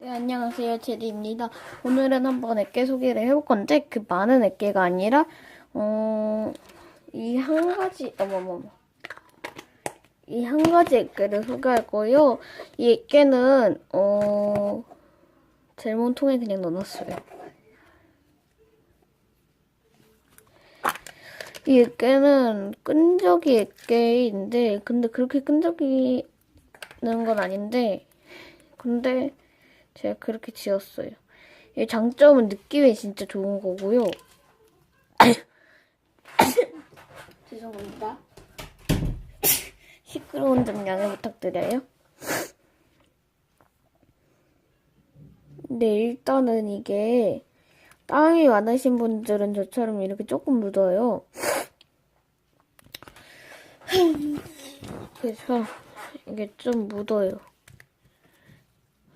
네, 안녕하세요. 제리입니다. 오늘은 한번 액계 소개를 해볼 건데, 그 많은 액계가 아니라, 어, 이 한 가지, 어머머머. 이 한 가지 액계를 소개할 거예요. 이 액계는, 어, 젤몬통에 그냥 넣어놨어요. 이 액계는 끈적이 액계인데, 근데 그렇게 끈적이는 건 아닌데, 근데, 제가 그렇게 지었어요. 이 장점은 느낌이 진짜 좋은 거고요. 죄송합니다. 시끄러운 점 양해 부탁드려요. 근데 일단은 이게 땀이 많으신 분들은 저처럼 이렇게 조금 묻어요. 그래서 이게 좀 묻어요.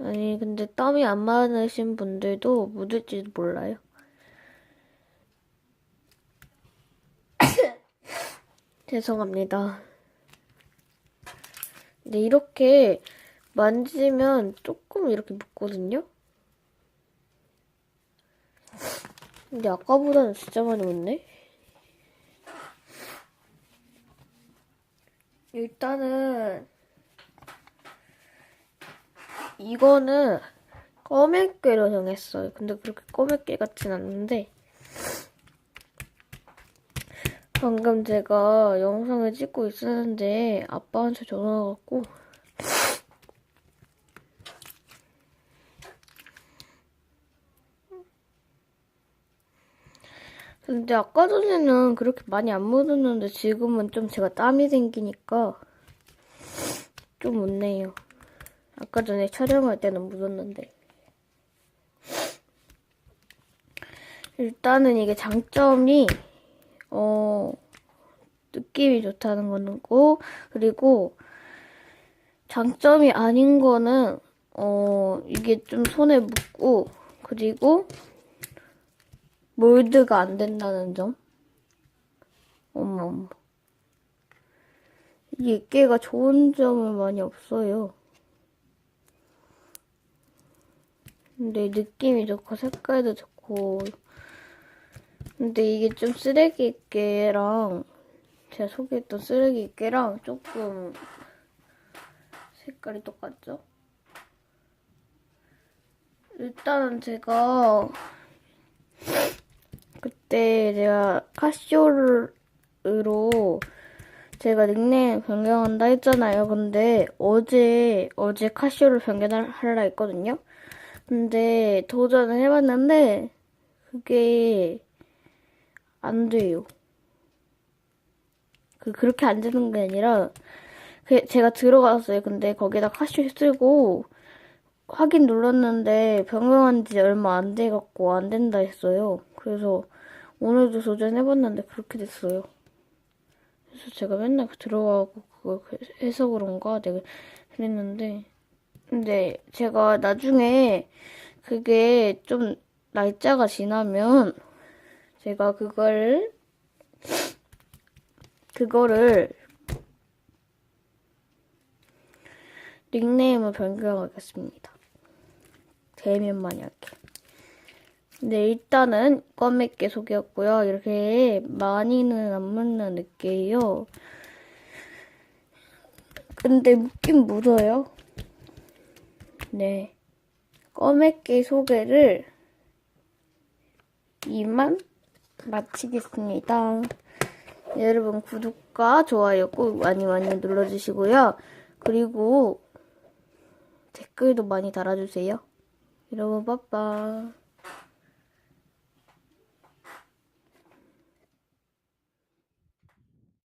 아니, 근데 땀이 안 많으신 분들도 묻을지도 몰라요. 죄송합니다. 근데 이렇게 만지면 조금 이렇게 묻거든요? 근데 아까보다는 진짜 많이 묻네? 일단은 이거는 꺼맨깨로 정했어요. 근데 그렇게 꺼맨깨 같진 않는데 방금 제가 영상을 찍고 있었는데 아빠한테 전화가 왔고 근데 아까 전에는 그렇게 많이 안 묻었는데 지금은 좀 제가 땀이 생기니까 좀 묻네요. 아까 전에 촬영할 때는 묻었는데. 일단은 이게 장점이, 어, 느낌이 좋다는 거고, 그리고 장점이 아닌 거는, 어, 이게 좀 손에 묻고, 그리고 몰드가 안 된다는 점. 어머, 어머. 이게 깨가 좋은 점은 많이 없어요. 근데 느낌이 좋고 색깔도 좋고 근데 이게 좀 쓰레기 깨랑 제가 소개했던 쓰레기 깨랑 조금 색깔이 똑같죠? 일단은 제가 그때 제가 카시오로 제가 닉네임 변경한다 했잖아요. 근데 어제 어제 카시오를 변경하려 했거든요. 근데 도전을 해봤는데 그게 안 돼요. 그 그렇게 안 되는 게 아니라 그 제가 들어갔어요. 근데 거기다 카시 쓰고 확인 눌렀는데 변경한 지 얼마 안 돼 갖고 안 된다 했어요. 그래서 오늘도 도전해봤는데 그렇게 됐어요. 그래서 제가 맨날 들어가고 그거 해서 그런가 내가 그랬는데 근데 제가 나중에 그게 좀 날짜가 지나면 제가 그걸 그거를 닉네임을 변경하겠습니다. 되면 만약에. 근데 일단은 껌맵게 소개했고요. 이렇게 많이는 안 묻는 느낌이에요. 근데 묻긴 묻어요. 네. 껌액기 소개를 이만 마치겠습니다. 여러분 구독과 좋아요 꼭 많이 많이 눌러주시고요. 그리고 댓글도 많이 달아주세요. 여러분 빠빠.